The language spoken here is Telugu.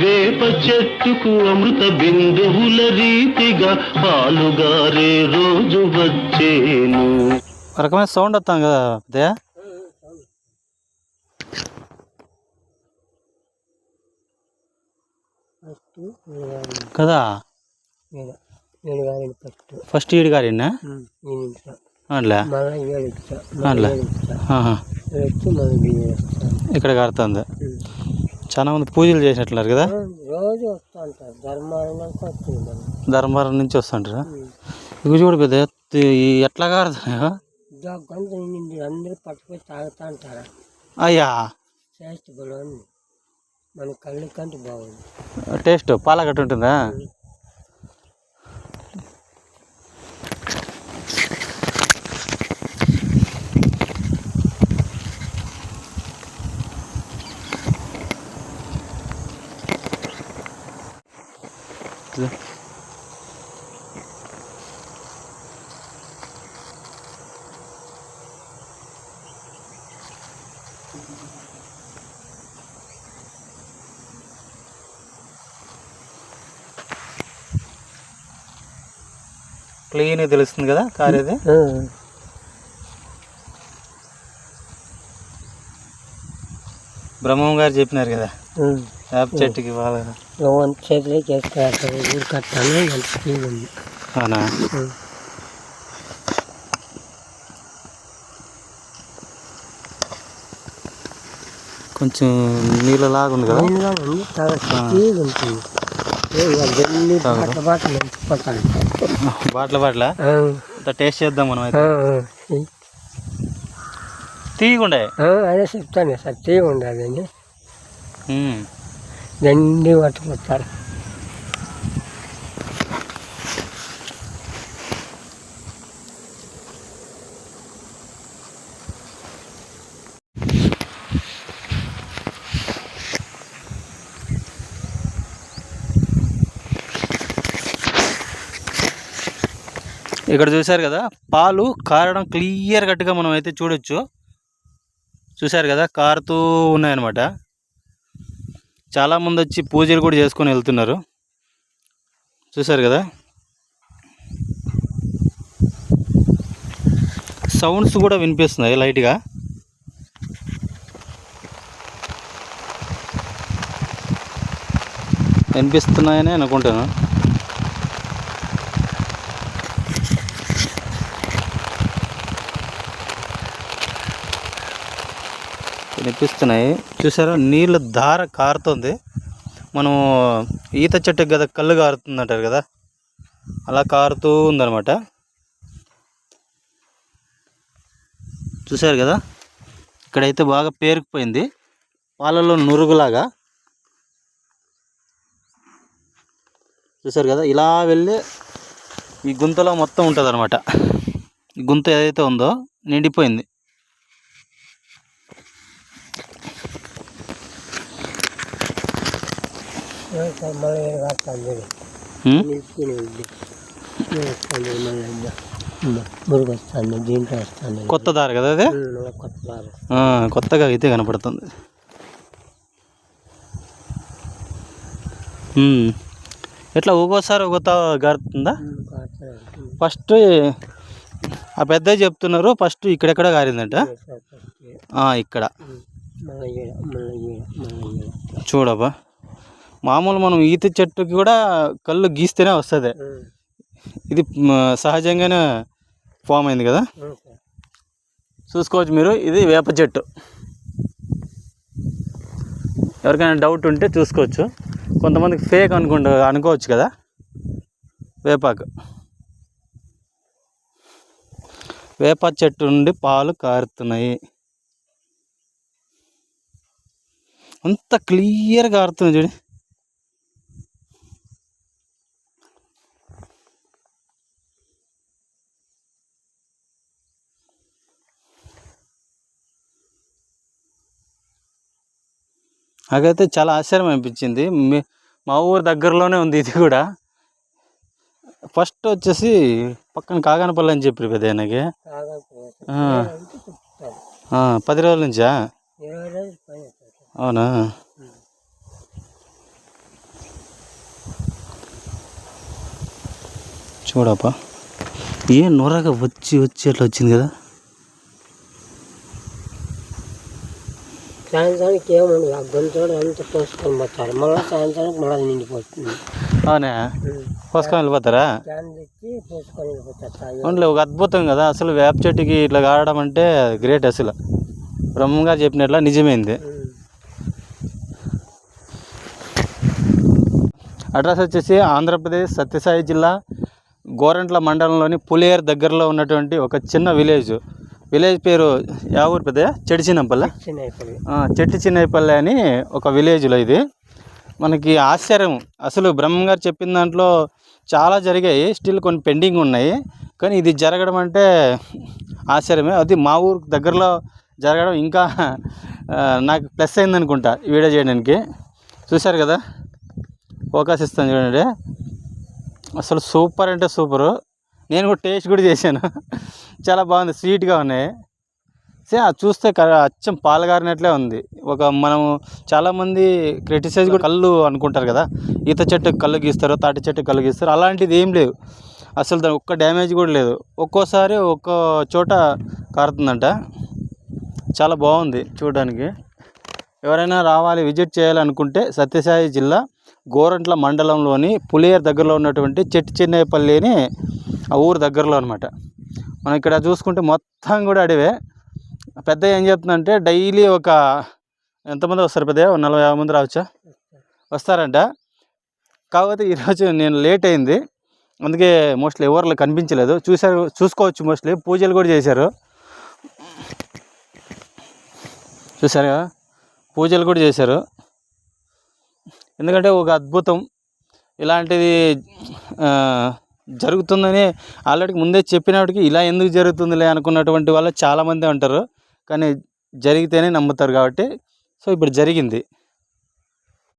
వేప చెట్టుకు అమృత బిందువుల రీతిగా పాలుగారే రోజు వచ్చేను. రకమైన సౌండ్ వస్తాం కదా ఫస్ట్ కదా? ఫస్ట్. ఈడు గారినా అట్లా అట్లా ఇక్కడ కారుతుంది. చాలా మంది పూజలు చేసినట్లున్నారు కదా? రోజు వస్తూ ఉంటారు ధర్మానికి వస్తుంది నుంచి వస్తుంటారా? ఇవి చూడు పెద్ద ఎట్లా కారుతున్నాయో? అందరూ పట్టుకొని తాగుతూ అయ్యా. టేస్ట్ బాగుంది మన కళ్ళు కంటే బాగుంది. టేస్ట్ పాలగట్టు ఉంటుందా? క్లీన్ తెలుస్తుంది కదా కార్ ఇది బ్రహ్మం గారు చెప్పినారు కదా. వేప చెట్టుకి బాగా ఊరు కట్టాను ఎంత క్లీన్ ఉంది. అవునా? కొంచెం నీళ్ళలాగా ఉంది కదా? బాట్ల బాట్ల టేస్ట్ చేద్దాం మనం అయితే. తీయకుండే అదే చెప్తాను సార్ తీయ ఉండాలని దండి పట్టుకుంటారు ఇక్కడ చూశారు కదా పాలు కారడం క్లియర్ కట్గా మనం అయితే చూడొచ్చు. చూశారు కదా కారుతూ ఉన్నాయన్నమాట. చాలామంది వచ్చి పూజలు కూడా చేసుకొని వెళ్తున్నారు. చూశారు కదా? సౌండ్స్ కూడా వినిపిస్తున్నాయి లైట్గా. వినిపిస్తున్నాయని అనుకుంటాను. కనిపిస్తున్నాయి చూసారా? నీళ్ళ ధార కారుతుంది. మనం ఈత చెట్టుకి కదా కళ్ళు కారుతుంది అంటారు కదా? అలా కారుతూ ఉందన్నమాట. చూసారు కదా? ఇక్కడైతే బాగా పేరుకుపోయింది. పాలలో నురుగులాగా. చూసారు కదా? ఇలా వెళ్ళి ఈ గుంతలో మొత్తం ఉంటుంది అనమాట ఈ గుంత ఏదైతే ఉందో నిండిపోయింది సార్ మళ్ళీ ఏడు కాస్తాను ఉం? నిలుపుకుని ఉంది వస్తాను మళ్ళీ ఇంకా మురుగు దీంట్లో వస్తాను కొత్త దారి కదా అదే? కొత్త దారి కొత్తగా అయితే కనపడుతుంది. ఉమ్. ఎట్లా ఒక్కోసారి ఒక్కొక్క గారుతుందా? ఫస్ట్ ఆ పెద్ద చెప్తున్నారు ఫస్ట్ ఇక్కడెక్కడ గారిందంట? ఆ, ఇక్కడ. చూడబ్బా. మామూలు మనం ఈత చెట్టుకి కూడా కళ్ళు గీస్తేనే వస్తుంది. ఇది సహజంగానే ఫామ్ అయింది కదా? చూసుకోవచ్చు మీరు ఇది వేప చెట్టు. ఎవరికైనా డౌట్ ఉంటే చూసుకోవచ్చు. కొంతమందికి ఫేక్ అనుకుంటు అనుకోవచ్చు కదా? వేపాకు. వేప చెట్టు నుండి పాలు కారుతున్నాయి. అంత క్లియర్గా కారుతుంది చూడండి నాకైతే చాలా ఆశ్చర్యం అనిపించింది. మా ఊరు దగ్గరలోనే ఉంది ఇది కూడా. ఫస్ట్ వచ్చేసి పక్కన కాగానపల్లి అని చెప్పారు కదా ఆయనకి. పది రోజుల నుంచా? అవునా? చూడప్ప. ఏ నొరగా వచ్చి వచ్చి అట్లా వచ్చింది కదా? సాయంత్రానికి ఏముండదు ఆ గొంతు అంతా పోసుకొని పోతారు. మళ్ళీ సాయంత్రానికి మళ్ళీ నిండిపోతుంది. అవునా? పోసుకొని వెళ్ళిపోతారా? పోసుకొని వెళ్ళిపోతారు సాయం అవునులే ఒక అద్భుతం కదా. అసలు వేప చెట్టుకి ఇట్లా కావడం అంటే గ్రేట్ అసలు. బ్రహ్మంగా చెప్పినట్ల నిజమైంది. అడ్రస్ వచ్చేసి ఆంధ్రప్రదేశ్ సత్యసాయి జిల్లా గోరంట్ల మండలంలోని పులియేరు దగ్గరలో ఉన్నటువంటి ఒక చిన్న విలేజ్. విలేజ్ పేరు యా ఊరు పెద్ద చెడిచినంపల్లె చిన్న అయిపోయి ఆ, చెట్టు చిన్నపల్లె అని ఒక విలేజ్లో ఇది. మనకి ఆశ్చర్యం. అసలు బ్రహ్మ గారు చెప్పిన దాంట్లో చాలా జరిగాయి. స్టిల్ కొన్ని పెండింగ్ ఉన్నాయి. కానీ ఇది జరగడం అంటే ఆశ్చర్యమే. అది మా ఊరు దగ్గరలో జరగడం ఇంకా నాకు ప్లస్ అయింది అనుకుంటా వీడియో చేయడానికి. చూశారు కదా? ఫోకస్ ఇస్తాను చూడండి. అసలు సూపర్ అంటే సూపరు. నేను కూడా టేస్ట్ కూడా చేశాను. చాలా బాగుంది స్వీట్గా ఉన్నాయి. సే అది చూస్తే అచ్చం పాలగారినట్లే ఉంది. ఒక మనము చాలామంది క్రిటిసైజ్ కూడా కళ్ళు అనుకుంటారు కదా ఈత చెట్టు కళ్ళు గీస్తారు తాటి చెట్టు కళ్ళు గీస్తారు అలాంటిది ఏం లేదు. అసలు దాని ఒక్క డ్యామేజ్ కూడా లేదు. ఒక్కోసారి ఒక్కో చోట కారుతుందంట. చాలా బాగుంది చూడడానికి. ఎవరైనా రావాలి విజిట్ చేయాలనుకుంటే సత్యసాయి జిల్లా గోరంట్ల మండలంలోని పులియర్ దగ్గరలో ఉన్నటువంటి చెట్టు చిన్నపల్లిని ఆ ఊరు దగ్గరలో అనమాట మనం ఇక్కడ చూసుకుంటే మొత్తం కూడా అడవే. పెద్ద ఏం చెప్తుందంటే డైలీ ఒక ఎంతమంది వస్తారు పెద్ద నలభై యాభై మంది రావచ్చా? వస్తారంట. కాకపోతే ఈరోజు నేను లేట్ అయింది. అందుకే మోస్ట్లీ ఎవరు కనిపించలేదు. చూసారు చూసుకోవచ్చు మోస్ట్లీ. పూజలు కూడా చేశారు. చూసారు పూజలు కూడా చేశారు. ఎందుకంటే ఒక అద్భుతం. ఇలాంటిది జరుగుతుందని ఆల్రెడీ ముందే చెప్పినప్పటికీ ఇలా ఎందుకు జరుగుతుందిలే అనుకున్నటువంటి వాళ్ళు చాలామంది ఉంటారు. కానీ జరిగితేనే నమ్ముతారు కాబట్టి. సో ఇప్పుడు జరిగింది.